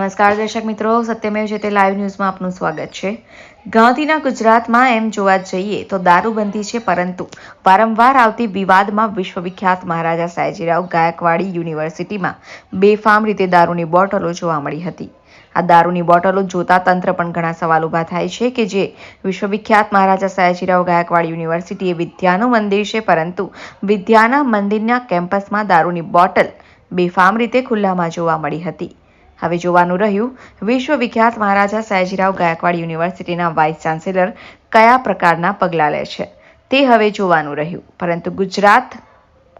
નમસ્કાર દર્શક મિત્રો, સત્યમેવ છે તે લાઈવ ન્યૂઝમાં આપનું સ્વાગત છે. ગાંધીના ગુજરાતમાં એમ જોવા જઈએ તો દારૂબંધી છે પરંતુ વારંવાર આવતી વિવાદમાં વિશ્વવિખ્યાત મહારાજા સાયજીરાવ ગાયકવાડી યુનિવર્સિટીમાં બેફામ રીતે દારૂની બોટલો જોવા મળી હતી. આ દારૂની બોટલો જોતા તંત્ર પણ ઘણા સવાલ ઊભા થાય છે કે જે વિશ્વવિખ્યાત મહારાજા સયાજીરાવ ગાયકવાડ યુનિવર્સિટી એ વિદ્યાનું મંદિર છે પરંતુ વિદ્યાના મંદિરના કેમ્પસમાં દારૂની બોટલ બેફામ રીતે ખુલ્લામાં જોવા મળી હતી. હવે જોવાનું રહ્યું, વિશ્વવિખ્યાત મહારાજા સયાજીરાવ ગાયકવાડ યુનિવર્સિટીના વાઇસ ચાન્સેલર કયા પ્રકારના પગલાં લે છે? તે હવે જોવાનું રહ્યું. પરંતુ ગુજરાત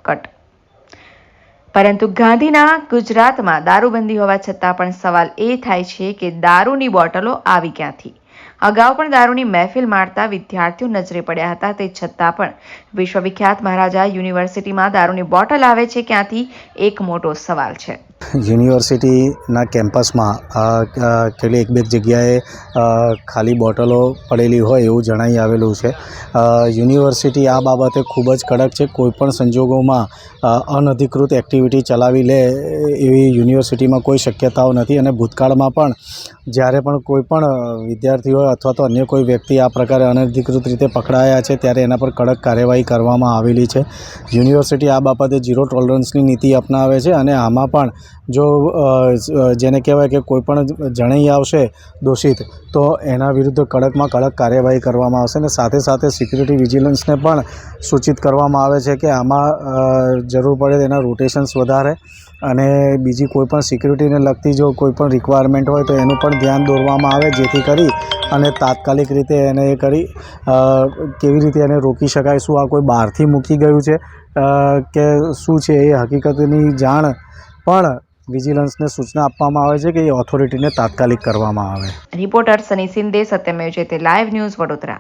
કટ. પરંતુ ગાંધીના ગુજરાતમાં દારૂબંધી હોવા છતાં પણ સવાલ એ થાય છે કે દારૂની બોટલો આવી ક્યાંથી? અગાઉ પણ દારૂની મહેફિલ મારતા વિદ્યાર્થીઓ નજરે પડ્યા હતા તે છતાં પણ વિશ્વવિખ્યાત મહારાજા યુનિવર્સિટીમાં દારૂની બોટલ આવે છે ક્યાંથી? એક મોટો સવાલ છે. યુનિવર્સિટીના કેમ્પસમાં કેટલી એક બે જગ્યાએ ખાલી બોટલો પડેલી હોય એવું જણાઈ આવેલું છે. યુનિવર્સિટી આ બાબતે ખૂબ જ કડક છે. કોઈપણ સંજોગોમાં અનધિકૃત એક્ટિવિટી ચલાવી લે એવી યુનિવર્સિટીમાં કોઈ શક્યતાઓ નથી અને ભૂતકાળમાં પણ જ્યારે પણ કોઈ પણ અ, વિદ્યાર્થી હોય અથવા તો અન્ય કોઈ વ્યક્તિ આ પ્રકારે અનધિકૃત રીતે પકડાયા છે ત્યારે એના પર કડક કાર્યવાહી કરવામાં આવેલી છે. યુનિવર્સિટી આ બાબતે ઝીરો ટોલરન્સની નીતિ અપનાવે છે અને આમાં પણ જો જેને કહેવાય કે કોઈ પણ જણાઈ આવશે દોષિત, તો એના વિરુદ્ધ કડકમાં કડક કાર્યવાહી કરવામાં આવશે અને સાથે સાથે સિક્યુરિટી વિજિલન્સને પણ સૂચિત કરવામાં આવે છે કે આમાં જરૂર પડે તેના રોટેશન્સ વધારે અને બીજી કોઈપણ સિક્યુરિટીને લગતી જો કોઈ પણ રિક્વાયરમેન્ટ હોય તો એનું પણ ધ્યાન દોરવામાં આવે જેથી કરી અને તાત્કાલિક રીતે એને એ કરી કેવી રીતે એને રોકી શકાય, શું આ કોઈ બહારથી મૂકી ગયું છે કે શું છે એ હકીકતની જાણ પણ વિજિલન્સને સૂચના આપવામાં આવે છે કે એ ઓથોરિટીને તાત્કાલિક કરવામાં આવે. રિપોર્ટર સની સિંદે સત્યમેવ છે તે લાઈવ ન્યૂઝ વડોદરા.